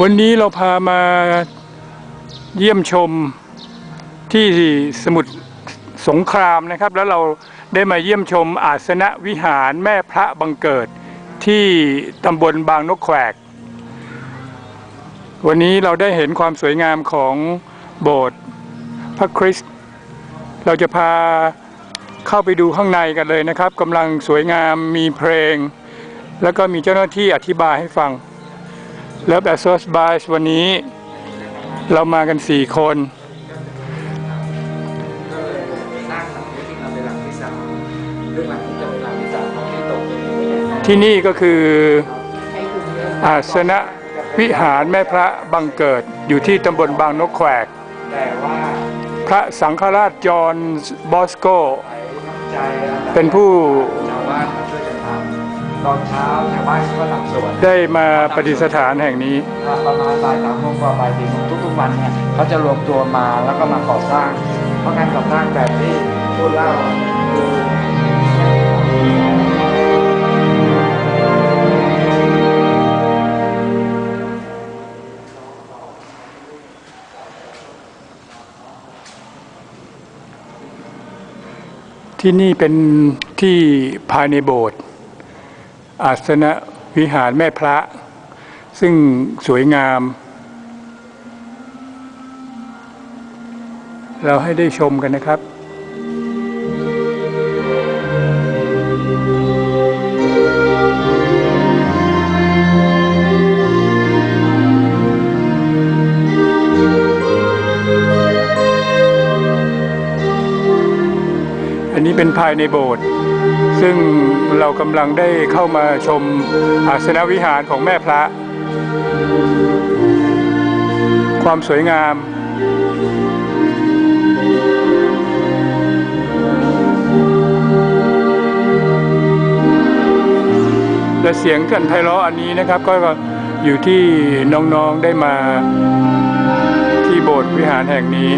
วันนี้เราพามาเยี่ยมชมที่สมุทรสงครามนะครับ แล้วเราได้มาเยี่ยมชมอาสนะวิหารแม่พระบังเกิดที่ตำบลบางนกแขวก วันนี้เราได้เห็นความสวยงามของโบสถ์พระคริสต์เราจะพาเข้าไปดูข้างในกันเลยนะครับกำลังสวยงามมีเพลง แล้วก็มีเจ้าหน้าที่อธิบายให้ฟัง แล้วแบบโซสบายวันนี้ เรามากัน4คนสร้างหลังนี้ขึ้นมาเป็นหลังที่สามเรื่องหลังนี้จะเป็นหลังที่สามของที่ตกที่นี่ก็คืออาสนะวิหารแม่พระบังเกิดอยู่ที่ตำบลบางนกแขวกแต่ว่าพระสังฆราชจอห์นบอสโกไอ้น้ำใจอัดับเป็นผู้ ตอนเช้าชาวบ้านก็ทำสวน ได้มาปฏิสถานแห่งนี้ ประมาณบ่ายสามโมงกว่าบ่ายสี่โมงทุกๆวันเนี่ยเขาจะรวมตัวมาแล้วก็มาก่อสร้าง เพราะการก่อสร้างแบบที่พูดเล่าคือที่นี่เป็นที่ภายในโบสถ์ อาสนะวิหารแม่พระ ซึ่งสวยงาม เราให้ได้ชมกันนะครับ นนี้เป็นภายในโบสถ์ซึ่งเรากำลังได้เข้ามาชมอาสนวิหารของแม่พระ ความสวยงามและเสียงกันไพเราะอันนี้นะครับ ก็อยู่ที่น้องๆได้มาที่โบสถ์วิหารแห่งนี้